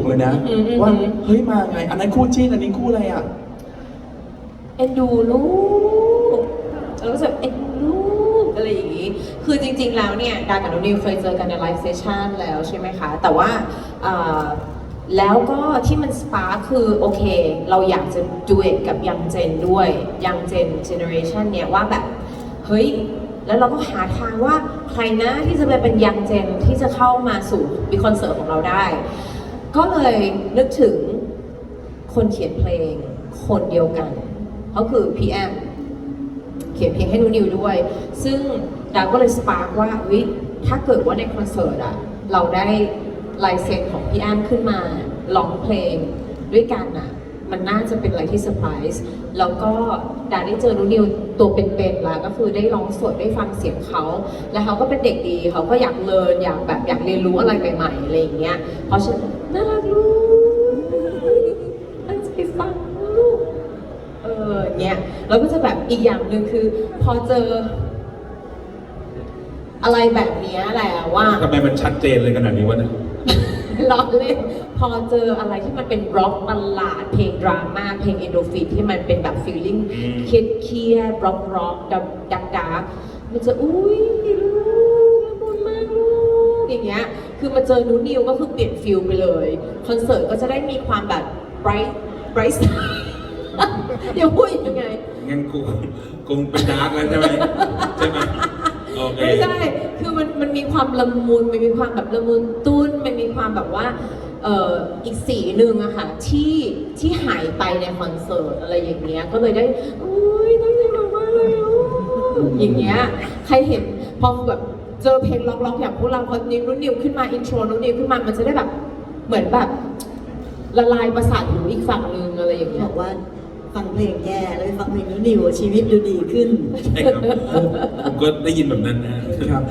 กเลยนะ อืมอืมว่าเฮ้ยมาไง อันนั้นคู่จิ้นอันนี้คู่อะไรอะ เอ็นดูลูกแล้วก็จะเอ็นดูลูกอะไรอย่างนี้ คือจริงๆ แล้วเนี่ย ดากับน้องนิวเคยเจอกันในไลฟ์เซสชันแล้วใช่ไหมคะ แต่ว่าเอ่อแล้วก็ที่มันสปาร์คคือ โอเค เราอยากจะดูเอทกับยังเจนด้วย ยังเจนเจเนอเรชันเนี่ยว่าแบบ เฮ้ย แล้วเราก็หาทางว่าใครนะที่จะไปเป็นยังเจนที่จะเข้ามาสู่บีคอนเสิร์ตของเราได้ ก็เลยนึกถึงคนเขียนเพลงคนเดียวกันเขาคือพีแอมเขียนเพลงให้นุนิวด้วย ซึ่งดาวก็เลยสปาร์กว่าวิถ้าเกิดว่าในคอนเสิร์ตอะเราได้ลายเซ็นของพี่แอมขึ้นมาร้องเพลงด้วยกันอะ มันน่าจะเป็นอะไรที่เซอร์ไพรส์แล้วก็ดาได้เจอนูนิวตัวเป็นๆแล้วก็คือได้ร้องสดได้ฟังเสียงเขา แล้วเขาก็เป็นเด็กดีเขาก็อยากเรียนอยากแบบอยากเรียนรู้อะไรใหม่ๆอะไรอย่างเงี้ยเพราะฉะนั้นน่ารักลูกตั้งใจฟังลูกเออเนี่ยแล้วก็จะแบบอีกอย่างหนึ่งคือ พอเจอ อะไรแบบเนี้ยแหละว่า ทำไมมันชัดเจนเลยขนาดนี้วะเนี่ย ล้อเล่นพอเจออะไรที่มันเป็นร็อกบัลลาดเพลงดราม่าเพลงเอนโดฟินที่มันเป็นแบบฟีลลิ่งอืมเครียดเครียดร็อกร็อกดักดักดักมันจะอุ้ยลูกละมุนมากลูกอย่างเงี้ยคือมาเจอนูนิวก็คือเปลี่ยนฟิลไปเลยคอนเสิร์ตก็จะได้มีความแบบ bright bright เดี๋ยวพูดยังไงงั้นกูคงเป็นดาร์กแล้วใช่ไหมใช่ไหมโอเคไม่ใช่ คือมันมันมีความละมุน มันมีความแบบละมุนตุ้น มันมีความแบบว่าเอ่ออีกสีหนึ่งอะค่ะที่ที่หายไปในคอนเสิร์ตอะไรอย่างเงี้ยก็เลยได้อุ้ยตั้งใจมากๆเลยอะอย่างเงี้ยใครเห็นพอแบบเจอเพลงล็อกๆอย่างพวกเราพอนิ้วนุ่นนิวขึ้นมาอินโทรนุ่นนิวขึ้นมามันจะได้แบบเหมือนแบบละลายประสาทหูอีกฝั่งหนึ่งอะไรอย่างเงี้บยอกว่าฟังเพลงแย่แล้วไปฟังเพลงนู้นนิวชีวิตดูดีขึ้น ใช่ครับผมก็ได้ยินแบบนั้นนะครับ